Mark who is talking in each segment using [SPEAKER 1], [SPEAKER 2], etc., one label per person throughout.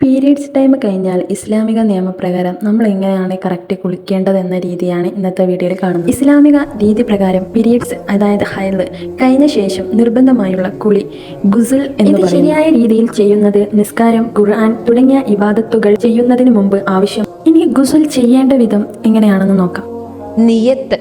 [SPEAKER 1] Periods time കഴിഞ്ഞാൽ ഇസ്ലാമിക നിയമപ്രകാരം നമ്മൾ എങ്ങനെയാണ് കറക്റ്റ് കുളിക്കേണ്ടതെന്ന രീതിയാണ് ഇന്നത്തെ വീഡിയോയിൽ കാണുന്നത്. ഇസ്ലാമിക രീതി പ്രകാരം പീരീഡ്സ് അതായത് ഹൈൽ കഴിഞ്ഞ ശേഷം നിർബന്ധമായുള്ള കുളി ഗുസൽ എന്ന് ശരിയായ രീതിയിൽ ചെയ്യുന്നത് നിസ്കാരം ഖുർആൻ തുടങ്ങിയ ഇബാദത്തുകൾ ചെയ്യുന്നതിന് മുമ്പ് ആവശ്യം. ഇനി ഗുസൽ ചെയ്യേണ്ട വിധം എങ്ങനെയാണെന്ന് നോക്കാം.
[SPEAKER 2] നിയത്ത്.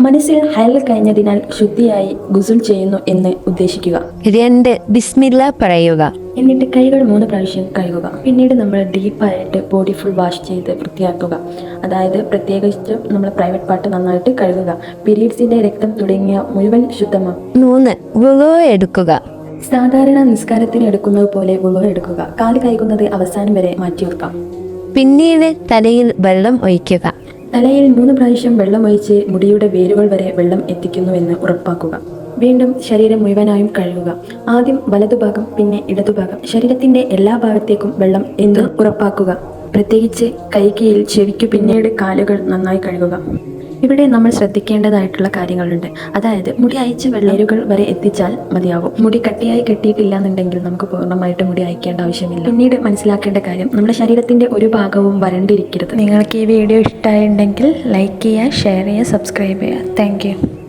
[SPEAKER 1] മനസ്സിൽ ഹയൽ കഴിഞ്ഞതിനാൽ ശുദ്ധിയായി ഗുസുൽ ചെയ്യുന്നു എന്ന് ഉദ്ദേശിക്കുക.
[SPEAKER 2] രണ്ട് ബിസ്മില്ല പറയുക.
[SPEAKER 1] എന്നിട്ട് കൈകൾ മൂന്ന് പ്രാവശ്യം കഴുകുക. പിന്നീട് നമ്മൾ ഡീപ്പായിട്ട് ബോഡി ഫുൾ വാഷ് ചെയ്ത് വൃത്തിയാക്കുക. അതായത് പ്രത്യേകിച്ച് നമ്മൾ പ്രൈവറ്റ് പാർട്ട് നന്നായിട്ട് കഴുകുക. പീരീഡ്സിന്റെ രക്തം തുടങ്ങിയ മുഴുവൻ ശുദ്ധമാക്കും
[SPEAKER 2] മൂന്ന് വുളു എടുക്കുക.
[SPEAKER 1] സാധാരണ നിസ്കാരത്തിന് എടുക്കുന്നത് പോലെ ഉളവ് എടുക്കുക. കാൽ കഴുകുന്നത് അവസാനം വരെ മാറ്റി വെക്കാം.
[SPEAKER 2] പിന്നീട് തലയിൽ വെള്ളം ഒഴിക്കുക.
[SPEAKER 1] തലയിൽ മൂന്ന് പ്രാവശ്യം വെള്ളം ഒഴിച്ച് മുടിയുടെ വേരുകൾ വരെ വെള്ളം എത്തിക്കുന്നുവെന്ന് ഉറപ്പാക്കുക. വീണ്ടും ശരീരം മുഴുവനായും കഴുകുക. ആദ്യം വലതുഭാഗം പിന്നെ ഇടതുഭാഗം. ശരീരത്തിന്റെ എല്ലാ ഭാഗത്തേക്കും വെള്ളം എന്ന് ഉറപ്പാക്കുക. പ്രത്യേകിച്ച് കൈകീയിൽ ചെവിക്കു പിന്നീട് കാലുകൾ നന്നായി കഴുകുക. ഇവിടെ നമ്മൾ ശ്രദ്ധിക്കേണ്ടതായിട്ടുള്ള കാര്യങ്ങളുണ്ട്. അതായത് മുടി അയച്ച് വെള്ളേരുകൾ വരെ എത്തിച്ചാൽ മതിയാകും. മുടി കട്ടിയായി കെട്ടിയിട്ടില്ല എന്നുണ്ടെങ്കിൽ നമുക്ക് പൂർണമായിട്ട് മുടി അയക്കേണ്ട ആവശ്യമില്ല. പിന്നീട് മനസ്സിലാക്കേണ്ട കാര്യം നമ്മുടെ ശരീരത്തിന്റെ ഒരു ഭാഗവും വരണ്ടിരിക്കരുത്. നിങ്ങൾക്ക് ഈ വീഡിയോ ഇഷ്ടമായിട്ടുണ്ടെങ്കിൽ ലൈക്ക് ചെയ്യുക ഷെയർ ചെയ്യുക സബ്സ്ക്രൈബ് ചെയ്യുക. താങ്ക്